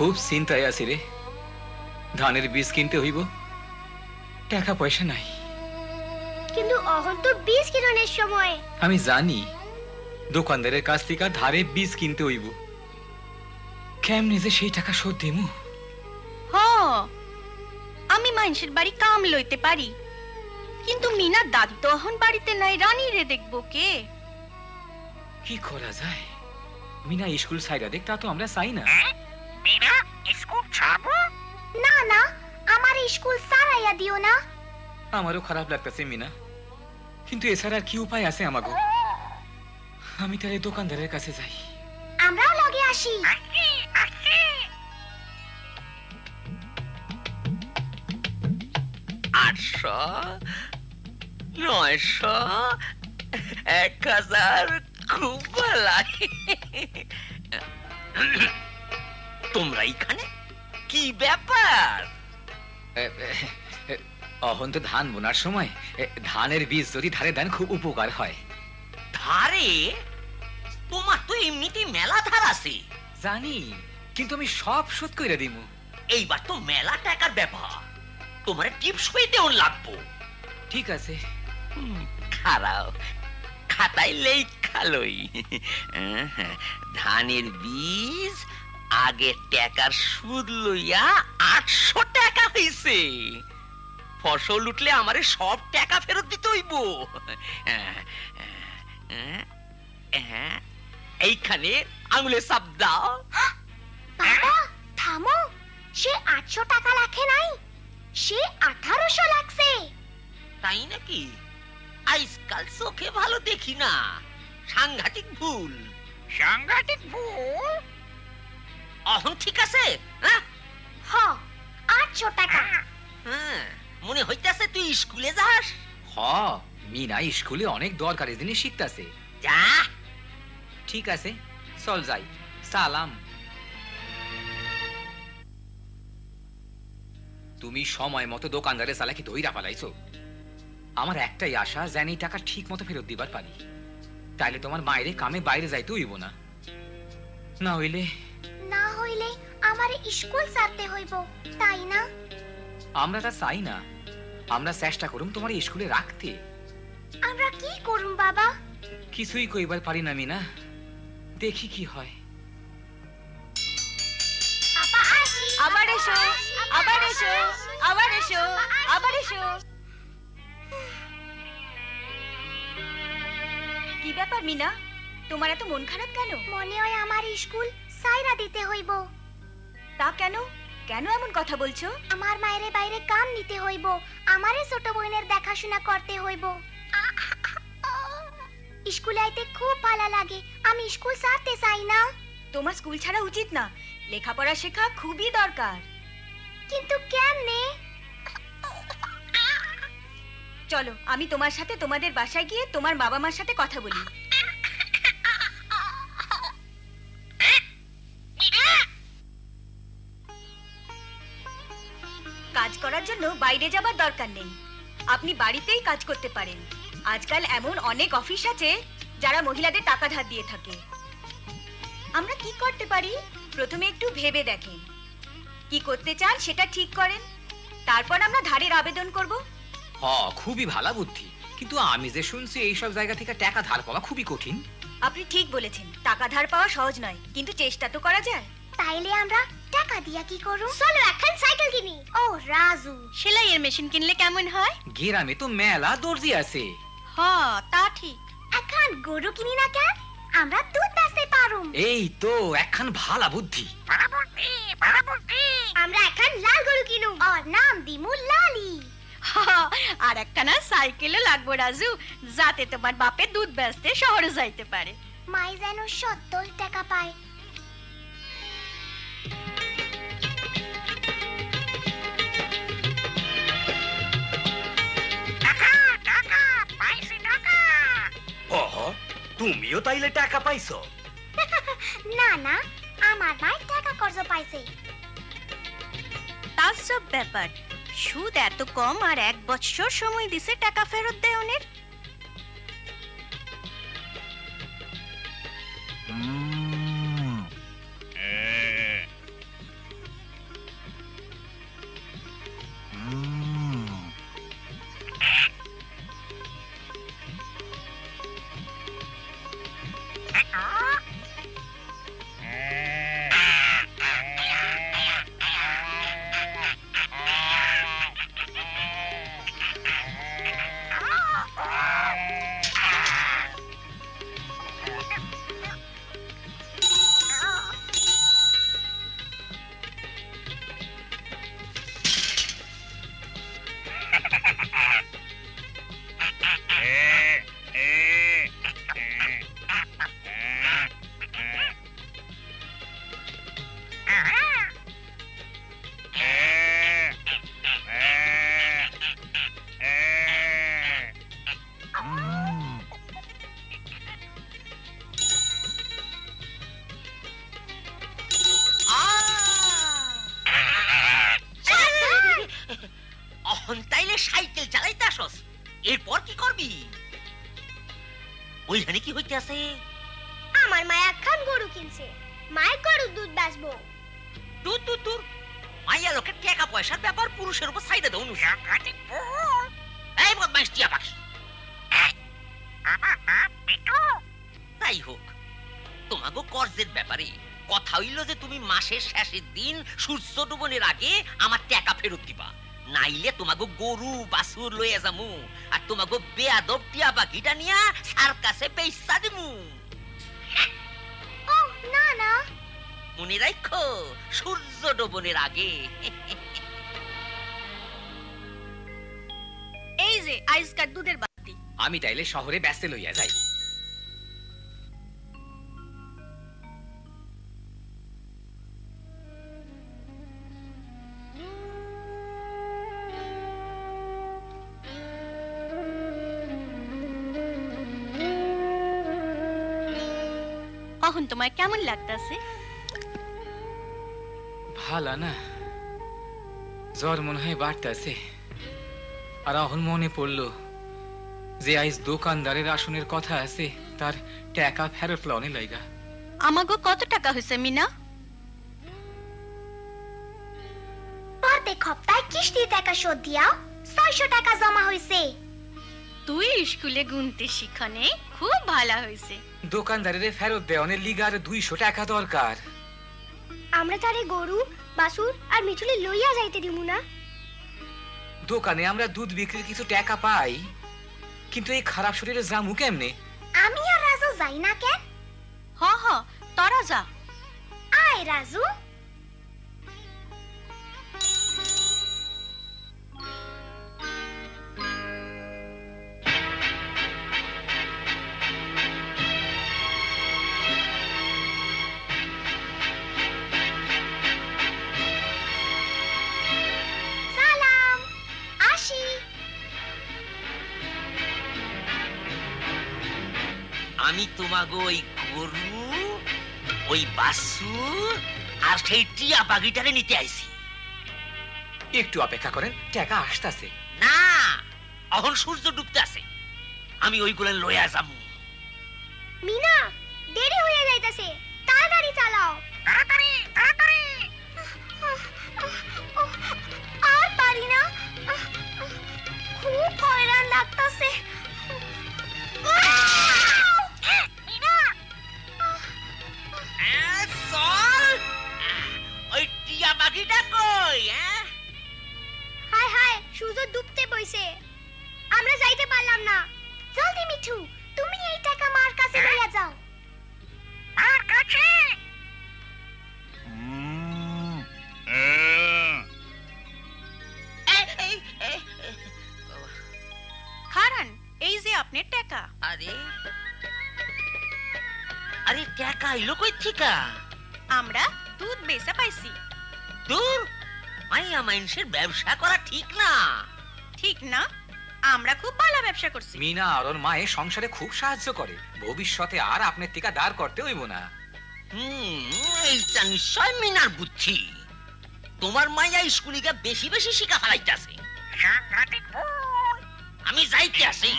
খুব চিন্তায় আছি রে। ধানের বীজ কিনতে হইব। টাকা পয়সা নাই। কিন্তু অহন তো বীজ কিরণের সময়। আমি জানি দোকানদারের কাছ থেকে ধারে বীজ কিনতে হইব। কেমনি যে সেই টাকা শোধ দিমু? হ আমি মানুষের বাড়ি কাম লইতে পারি। কিন্তু মিনা দাদি তো এখন বাড়িতে নাই রানী রে দেখব কে? কি করা যায়? মিনা স্কুল সাইডা দেখ তা তো আমরা চাই না। মিনা স্কুল ছাড়বো? না না আমার স্কুল সারাইয়া দিও না। আমারও খারাপ লাগতেছে মিনা। কিন্তু এছাড়া আর কি উপায় আছে আমাগো? আমি তাহলে দোকানদারের কাছে যাই। আমরাও লগে আসি। আটশো নয়শো এক হাজার খুব ভালাই তোমরা এখানে? কি ব্যাপার? অহন তো ধান বোনার সময় ধানের বীজ যদি ধারে দেন খুব উপকার হয়। ধারে? তোমার তো এমনিতেই মেলা ধার আছে। জানি কিন্তু আমি সব শোধ কইরা দিমু। এইবার তো মেলা টাকার ব্যাপার তোমার টিপস হইতে লাগবো। ঠিক আছে। খারাও। খাতায় লেখালই ধানের বীজ আগে টাকার সুদ লইয়া আটশো টাকা হইছে। ফসল উঠলে আমারে সব টাকা ফেরত দিতে হইব। এইখানে আঙুলে চাপ দাও। বাবা থামো। সে আটশো টাকা লাখে নাই সে আঠারোশো লাগছে তাই নাকি? আজকাল চোখে ভালো দেখি না। সাংঘাতিক ভুল। সাংঘাতিক ভুল? অহন ঠিক আছে? হ্যাঁ? হ আটশো টাকা। হ্যাঁ, মনে হইতাছে তুই স্কুলে যাস। হ মিনা স্কুলে অনেক দরকারি জিনিস শিখতাছে। যা। ঠিক আছে চল যাই। সালাম। তুমি সময় মতো দোকানদারের চালাকি দইরা পালাইছো আমার একটাই আশা যেন এই টাকা ঠিক মতো ফেরত দিবার পারি। তাইলে তোমার মায়েরে কামে বাইরে যাইতে হইব না। না হইলে হইলে আমার স্কুল ছাড়তে হইব তাই না? আমরা তা চাই না। আমরা চেষ্টা করুম তোমার স্কুলে রাখতে। আমরা কি করুম বাবা? কিছুই কইবার পারি না মিনা। দেখি কি হয়। আবার এসো। আবার এসো। আবার এসো। আবার এসো। কি ব্যাপার মিনা? তোমার এত মন খারাপ কেন? মনে হয় আমার স্কুল সাইরা দিতে হইব। তা কেন? কেন এমন কথা বলছো? আমার মায়েরে বাইরে কাম নিতে হইব। আমারে ছোট বোনের দেখাশোনা করতে হইব। স্কুলে আইতে খুব ভালো লাগে। আমি স্কুল ছাড়তে চাই না। তোমার স্কুল ছাড়া উচিত না। লেখাপড়া শেখা খুবই দরকার। কিন্তু কেমনে? চলো আমি তোমার সাথে তোমাদের বাসায় গিয়ে তোমার বাবা মার সাথে কথা বলি। জন্য বাইরে যাবার দরকার নেই। আপনি বাড়িতেই কাজ করতে পারেন। আজকাল এমন অনেক অফিস আছে যারা মহিলাদের টাকা ধার দিয়ে থাকে। আমরা কি করতে পারি? প্রথমে একটু ভেবে দেখেন। কি করতে চান সেটা ঠিক করেন। তারপর আমরা ধারের আবেদন করব। হ খুবই ভালো বুদ্ধি। কিন্তু আমি যে শুনছি এইসব জায়গা থেকে টাকা ধার পাওয়া খুবই কঠিন। আপনি ঠিক বলেছেন টাকা ধার পাওয়া সহজ নয় কিন্তু চেষ্টা তো করা যায়। তাইলে আমরা টাকা দিয়া কি করুম চলো এখন সাইকেল কিনি। ও রাজু সেলাইয়ের মেশিন কিনলে কেমন হয়? গ্রামে তো মেলা দর্জি আছে। হ তা ঠিক। এখন গরু কিনি না কেন? আমরা দুধ বেচতে পারুম। এই তো একখান ভালা বুদ্ধি। পারাবর্তী পারাবর্তী আমরা এখন লাল গরু কিনুম। আর নাম দিমু লালি। আর একটা না সাইকেলও লাগবো রাজু যাতে তোমার বাপে দুধ বেচতে শহরে যাইতে পারে। মাই যেন সত্তর টাকা পায়। তুমিও তাইলে টাকা পাইছো? না না আমার মাই টাকা কর্জ পাইছে। তার সব ব্যাপার। সুদ এত কম আর এক বছর সময় দিছে টাকা ফেরত দেওনের। ওইখানে কি হইতে আছে আমার মা একখান গরু কিনছে। মায়ের গরুর দুধ বেচবো। দূর দূর দূর মাইয়া লোকের টাকা পয়সার ব্যাপার পুরুষের উপর সাইডে দাও এই বদমাইশ টিয়া পাখি। তাই হোক তোমাগো কর্জের ব্যাপারে কথা হইল যে তুমি মাসের শেষের দিন সূর্য ডুবনের আগে আমার টাকা ফেরত দিবা। নাইলে তোমাগো গরু বাছুর লইয়া যামু। আর তোমাগো বেয়াদব টিয়া পাখিটা নিয়া সার কাছে বেচা দিমু। ও না না। মনে রাখো সূর্য ডুবনের আগে। এই যে আইসকার দুধের বালতি। আমি তাইলে শহরে ব্যস্ত লইয়া যাই। এখন তোমার কেমন লাগতাছে? ভালা না। জ্বর মনে হয় বাড়তেছে। আর এখন মনে পড়ল যে আইস দোকানদারের আসনের কথা আছে তার টাকা ফেরত লনে লাইগা। আমাগো কত টাকা হয়েছে মিনা? প্রত্যেক সপ্তাহে কিস্তি টাকা শোধ দিয়াও। ছয়শো টাকা জমা হয়েছে তুই স্কুলে গুনতে শিখানে খুব ভালো হয়েছে। দোকানদারের ফেরত দেওয়ানের লিগার দুইশো টাকা দরকার। আমরা তারে গরু বাসুর আর মিঠুলি লইয়া যাইতে দিমু না। দোকানে আমরা দুধ বিক্রির কিছু টাকা পাই কিন্তু এই খারাপ শরীরে জামু কেমনে? আমি আর রাজু যাই না কেন? হ হ তরা যা। আয় রাজু। আমি তোমাগো ওই গরু ওই বাসু আর সেই টিয়া পাখিটারে নিতে আইছি। একটু অপেক্ষা করেন টাকা আসতেছে। না এখন সূর্য ডুবতে আছে। আমি ওইগুলো লইয়া যামু। মিনা মিঠু তুমি এই টাকা মার কাছে লইয়া যাও। মার কাছে। খারান এই যে আপনার টাকা। আরে। আরে টাকা এলো কই থিকা? আমরা দুধ বেচা পাইছি। দূর মাইয়া মানুষের ব্যবসা করা ঠিক না। ঠিক না? আমরা খুব ভালো ব্যবসা করছি। মিনা আর ওর মায়ে সংসারে খুব সাহায্য করে। ভবিষ্যতে আর আপনার টিকা দাঁড় করতে হইব না। হুম এইটা নিশ্চয় মিনার বুদ্ধি। তোমার মাইয়া স্কুলিকে বেশি বেশি শিখা ফেলাইতেছে। সাংঘাতিক ভুল আমি যাইতে আসি।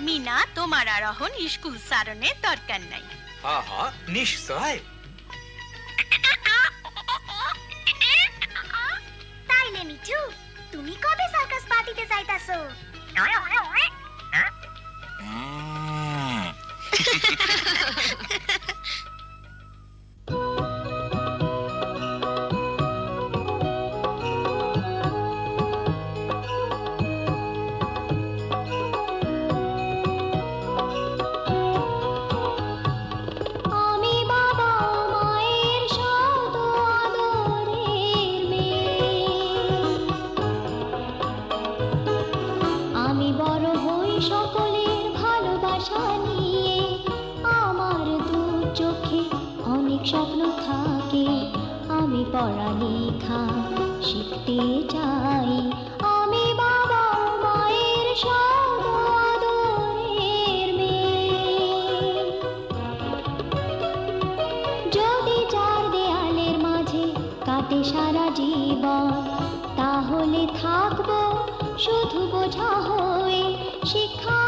মিনা তোমার আর এখন স্কুল সারণের দরকার নাই। হা হা নিশ্চয়। মিঠু তুমি কবে সার্কাস পার্টিতে যাইতাছো? শিখতে চাই। আমি বাবা মায়ের মেয়ে। যদি চার দেয়ালের মাঝে কাটে সারা জীবন, তাহলে থাকব শুধু বোঝা হয়ে শিক্ষা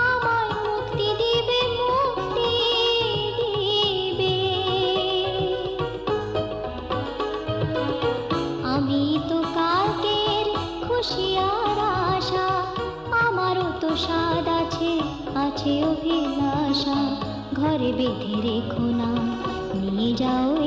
অভিলাষা ঘরে বেঁধে রেখো না। নিয়ে যাও